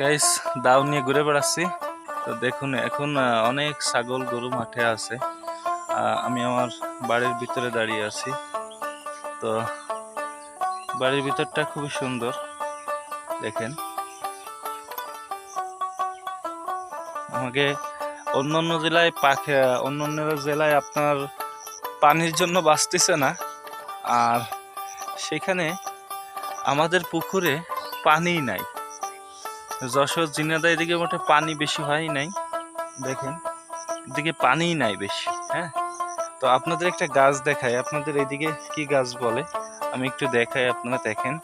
Guys দাও নিয়ে ঘুরে বেড়াচ্ছি। তো দেখুন, এখন অনেক ছাগল গরু মাঠে আছে। আমি আমার বাড়ির ভিতরে দাঁড়িয়ে আছি। তো বাড়ির ভিতরটা খুবই সুন্দর, দেখেন। আমাকে অন্য অন্য জেলায় পাখি অন্য অন্য জেলায় আপনার পানির জন্য বাঁচতেছে না। আর সেখানে আমাদের পুকুরে পানিই নাই। যশোর জিনাদা এদিকে মোটে পানি বেশি হয় নাই। দেখেন, এদিকে পানিই নাই বেশি হ্যাঁ? তো আপনাদের একটা গাছ দেখায় আপনাদের এদিকে কি গাছ বলে? আমি একটু দেখাই, আপনারা দেখেন।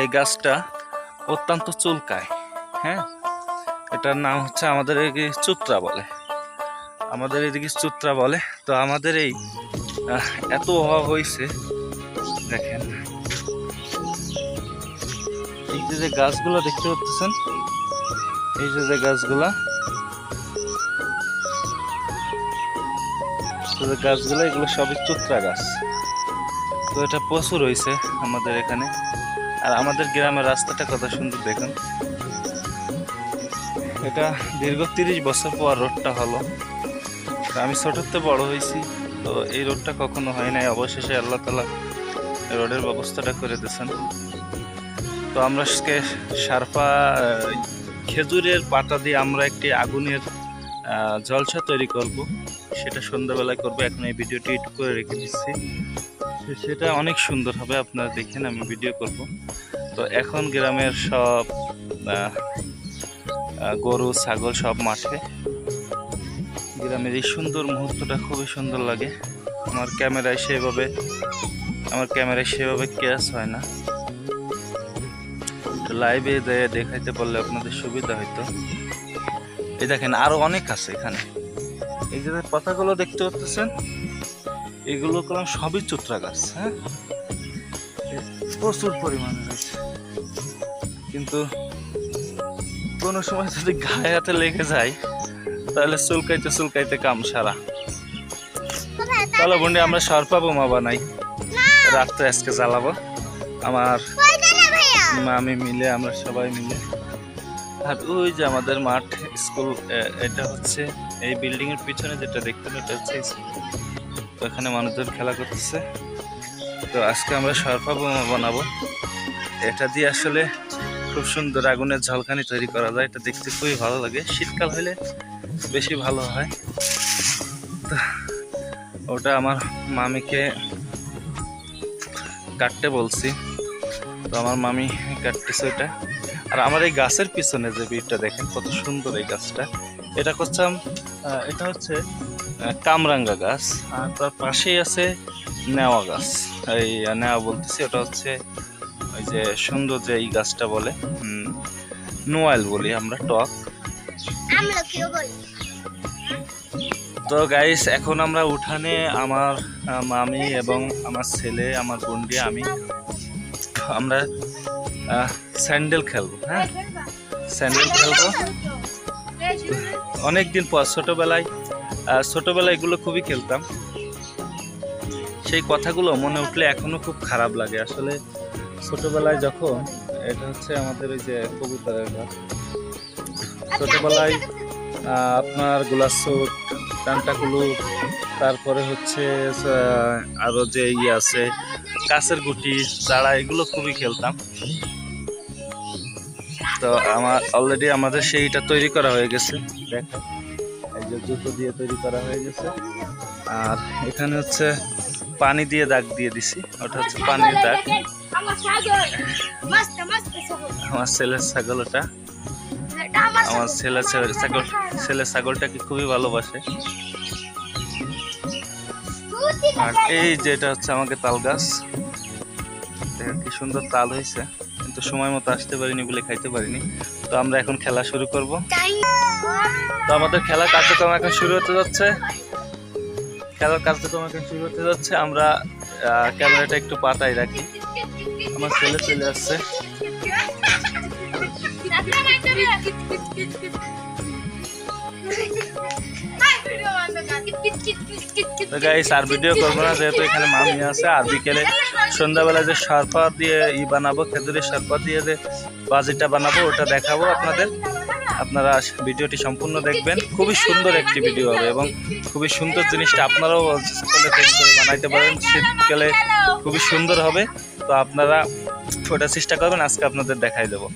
এই গাছটা অত্যন্ত চুলকায় হ্যাঁ? এটার নাম হচ্ছে আমাদের এদিকে চুত্রা বলে। আমাদের এদিকে চুত্রা বলে। তো আমাদের এই এত অভাব হয়েছে দেখেন। এই যে যে গাছগুলো দেখতে পাচ্ছেন, এই যে যে গাছগুলা গাছগুলো, এগুলো সবই চুত্রা গাছ। তো এটা প্রচুর হয়েছে আমাদের এখানে। আর আমাদের গ্রামের রাস্তাটা কত সুন্দর দেখুন। এটা দীর্ঘ তিরিশ বছর পর রোডটা হলো। আমি ছোটতে বড় হয়েছি, তো এই রোডটা কখনো হয় নাই। অবশেষে আল্লাহ তালা রোডের ব্যবস্থাটা করে দিয়েছেন। তো আমরা আজকে আহ, খেজুরের পাতা দিয়ে আমরা একটি আগুনের জলসা তৈরি করব। সেটা সন্ধ্যাবেলায় করব। এখন এই ভিডিওটি একটু করে রেখে দিচ্ছি। সেটা অনেক সুন্দর হবে আপনারা দেখেন আমি ভিডিও করব। তো এখন গ্রামের সব গরু ছাগল সব মাঠে। গ্রামের এই সুন্দর মুহূর্তটা খুবই সুন্দর লাগে। আমার ক্যামেরায় সেভাবে আমার ক্যামেরায় সেভাবে ক্যাচ হয় না। লাইভে দেখাইতে পারলে আপনাদের সুবিধা হইতো। এই দেখেন আরও অনেক আছে এখানে। এই যে পাতাগুলো দেখতে পাচ্ছেন এগুলো করলাম সবই চুত্রা গাছ হ্যাঁ? প্রচুর পরিমাণে রয়েছে। কিন্তু কোনো সময় যদি গায়ে হাতে লেগে যায় তাহলে চুলকাইতে চুলকাইতে কাম সারা চলো বন্ডি আমরা সরপা বোমা বানাই। রাত্রে আজকে জ্বালাবো। আমার আমি মিলে, আমরা সবাই মিলে। আর ওই যে আমাদের মাঠ, স্কুল এটা হচ্ছে এই বিল্ডিং এর পিছনে যেটা দেখতেন এটা হচ্ছে স্কুল। তো এখানে মানুষজন খেলা করতেছে। তো আজকে আমরা সরপা বোমা বানাবো। এটা দিয়ে আসলে খুব সুন্দর আগুনের ঝলকানি তৈরি করা যায়। এটা দেখতে খুবই ভালো লাগে। শীতকাল হলে বেশি ভালো হয়। তো ওটা আমার মামিকে কাটতে বলছি। তো আমার মামি কাটতেছে ওটা আর আমার এই গাছের পিছনে যে ভিড়টা দেখেন কত সুন্দর এই গাছটা। এটা করছাম এটা হচ্ছে কামরাঙ্গা গাছ। আর তার পাশেই আছে নেওয়া গাছ। এই নেওয়া বলতেছি ওটা হচ্ছে ওই যে সুন্দর যে এই গাছটা বলে নোয়াল বলি আমরা টক। তো গাইস এখন আমরা উঠানে আমার মামি এবং আমার ছেলে আমার বন্ডি আমি আমরা স্যান্ডেল খেলব হ্যাঁ? স্যান্ডেল খেলব। অনেক দিন পর, ছোটোবেলায় ছোটোবেলায় এগুলো খুবই খেলতাম। সেই কথাগুলো মনে উঠলে এখনও খুব খারাপ লাগে। আসলে ছোটোবেলায় যখন, এটা হচ্ছে আমাদের ওই যে কবুতরের ঘর ছোটবেলায় আপনার গোলাসুট টান্টাকুলু তারপরে হচ্ছে আরও যে ইয়ে আছে কাছের গুটি চাড়া এগুলো খুবই খেলতাম। তো আমার অলরেডি আমাদের সেইটা তৈরি করা হয়ে গেছে। দেখো জুতো দিয়ে তৈরি করা হয়ে গেছে। আর এখানে হচ্ছে পানি দিয়ে দাগ দিয়ে দিছি। ওটা হচ্ছে পানির দাগ। আমার ছেলের ছাগল ওটা। আমার ছেলে- ছাগল ছেলে ছাগলটাকে খুবই ভালোবাসে। আর এই যেটা হচ্ছে আমাকে তাল গাছ। দেখেন কি সুন্দর তাল হয়েছে কিন্তু সময় মতো আসতে পারিনি বলে খাইতে পারিনি তো আমরা এখন খেলা শুরু করব তো আমাদের খেলার কার্যক্রম এখন শুরু হতে যাচ্ছে খেলার কার্যক্রম এখন শুরু হতে যাচ্ছে আমরা আহ, ক্যামেরাটা একটু পাতায় রাখি আমার ছেলে চলে আসছে তো গাইস আর ভিডিও করব না, যেহেতু এখানে মামি আছে, আর বিকেলে সন্ধ্যাবেলা যে সরপা দিয়ে ই বানাবো, খেজুরের সরপা দিয়ে যে বাজিটা বানাবো, ওটা দেখাবো আপনাদের। আপনারা ভিডিওটি সম্পূর্ণ দেখবেন। খুবই সুন্দর একটি ভিডিও হবে এবং খুবই সুন্দর জিনিসটা আপনারাও করে বানাইতে পারেন। শীতকালে খুবই সুন্দর হবে। তো আপনারা ওটা চেষ্টা করবেন, আজকে আপনাদের দেখাই দেবো।